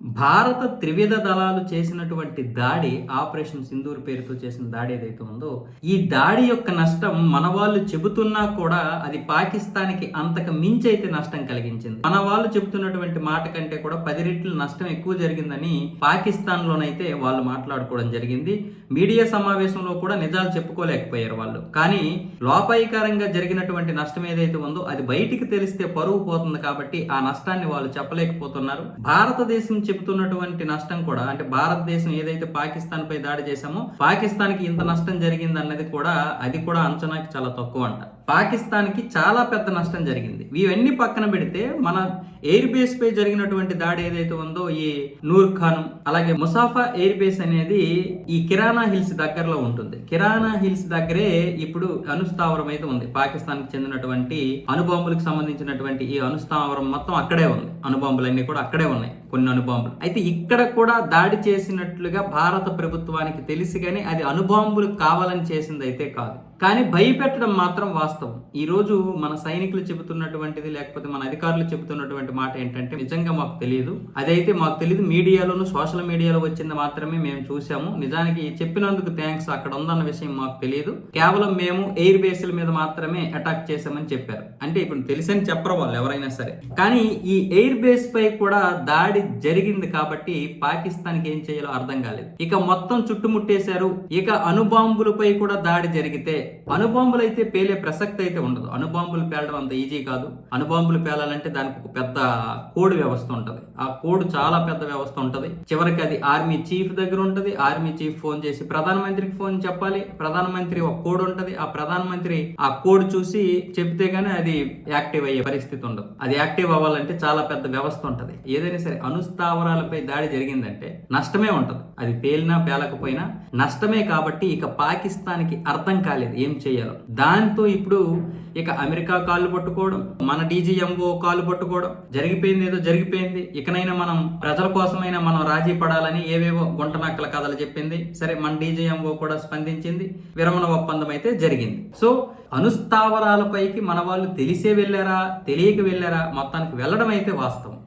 భారత త్రివిధ దళాలు చేసినటువంటి దాడి ఆపరేషన్ సింధూర్ పేరుతో చేసిన దాడి ఏదైతే ఉందో ఈ దాడి యొక్క నష్టం మన వాళ్ళు చెబుతున్నా కూడా అది పాకిస్తాన్కి అంతకు మించి అయితే నష్టం కలిగించింది. మన వాళ్ళు చెబుతున్నటువంటి మాట కంటే కూడా పది రెట్లు నష్టం ఎక్కువ జరిగిందని పాకిస్తాన్ లోనైతే వాళ్ళు మాట్లాడుకోవడం జరిగింది. మీడియా సమావేశంలో కూడా నిజాలు చెప్పుకోలేకపోయారు వాళ్ళు. కానీ లోపాయికారంగా జరిగినటువంటి నష్టం ఏదైతే ఉందో అది బయటికి తెలిస్తే పరువు పోతుంది కాబట్టి ఆ నష్టాన్ని వాళ్ళు చెప్పలేకపోతున్నారు. భారతదేశం చెబుతున్నటువంటి నష్టం కూడా అంటే భారతదేశం ఏదైతే పాకిస్తాన్ పై దాడి చేశామో పాకిస్తాన్కి ఇంత నష్టం జరిగింది అన్నది కూడా అది కూడా అంచనాకి చాలా తక్కువ అంట. పాకిస్తాన్కి చాలా పెద్ద నష్టం జరిగింది. ఇవన్నీ పక్కన పెడితే మన ఎయిర్ బేస్ పై జరిగినటువంటి దాడి ఏదైతే ఉందో ఈ నూర్ ఖాన్ అలాగే ముసాఫా ఎయిర్ బేస్ అనేది ఈ కిరాణా హిల్స్ దగ్గరలో ఉంటుంది. కిరాణా హిల్స్ దగ్గరే ఇప్పుడు అనుస్థావరం అయితే ఉంది. పాకిస్తాన్కి చెందినటువంటి అణుబాంబులకు సంబంధించినటువంటి ఈ అనుస్థావరం మొత్తం అక్కడే ఉంది. అణుబాంబులన్నీ కూడా అక్కడే ఉన్నాయి. కొన్ని అణుబాంబులు. అయితే ఇక్కడ కూడా దాడి చేసినట్లుగా భారత ప్రభుత్వానికి తెలిసి కానీ అది అణుబాంబులు కావాలని చేసింది అయితే కాదు. కానీ భయపెట్టడం మాత్రం వాస్తవం. ఈ రోజు మన సైనికులు చెబుతున్నటువంటిది లేకపోతే మన అధికారులు చెబుతున్నటువంటి మాట ఏంటంటే నిజంగా మాకు తెలియదు. అదైతే మాకు తెలియదు మీడియాలోను సోషల్ మీడియాలో వచ్చింది మాత్రమే మేము చూసాము నిజానికి చెప్పినందుకు థ్యాంక్స్ అక్కడ ఉందన్న విషయం మాకు తెలియదు. కేవలం మేము ఎయిర్ బేస్ల మీద మాత్రమే అటాక్ చేశామని చెప్పారు. అంటే ఇప్పుడు తెలిసని చెప్పరు వాళ్ళు ఎవరైనా సరే. కానీ ఈ ఎయిర్ బేస్ పై కూడా దాడి జరిగింది కాబట్టి పాకిస్తాన్కి ఏం చేయాలో అర్థం కాలేదు. ఇక మొత్తం చుట్టుముట్టేశారు. ఇక అణుబాంబులపై కూడా దాడి జరిగితే అణుబాంబులు అయితే పేలే ప్రసక్తి అయితే ఉండదు. అణుబాంబులు పేలడం అంత ఈజీ కాదు. అణుబాంబులు పేలాలంటే దానికి ఒక పెద్ద కోడ్ వ్యవస్థ ఉంటది. ఆ కోడ్ చాలా పెద్ద వ్యవస్థ ఉంటది. చివరికి అది ఆర్మీ చీఫ్ దగ్గర ఉంటుంది. ఆర్మీ చీఫ్ ఫోన్ చేసి ప్రధానమంత్రికి ఫోన్ చెప్పాలి. ప్రధానమంత్రి ఒక కోడ్ ఉంటుంది. ఆ ప్రధానమంత్రి ఆ కోడ్ చూసి చెప్తే గానీ అది యాక్టివ్ అయ్యే పరిస్థితి ఉండదు. అది యాక్టివ్ అవ్వాలంటే చాలా పెద్ద వ్యవస్థ ఉంటది. ఏదైనా సరే అనుస్థావరాలపై దాడి జరిగిందంటే నష్టమే ఉంటది. అది పేలినా పేలకపోయినా నష్టమే కాబట్టి ఇక పాకిస్తాన్కి అర్థం కాలేదు. ఏం చేయాలో దాంతో ఇప్పుడు ఇక అమెరికా కాళ్ళు పట్టుకోవడం మన డీజీఎంఓ కాళ్ళు పట్టుకోవడం జరిగిపోయింది ఏదో జరిగిపోయింది. ఇకనైనా మనం ప్రజల కోసమైనా మనం రాజీ పడాలని ఏవేవో గుంటనక్కల కథలు చెప్పింది. సరే మన డీజీఎంఓ కూడా స్పందించింది. విరమణ ఒప్పందం అయితే జరిగింది. సో అనుస్థావరాలపైకి మన వాళ్ళు తెలిసే వెళ్ళారా తెలియక వెళ్ళారా మొత్తానికి వెళ్ళడం అయితే వాస్తవం.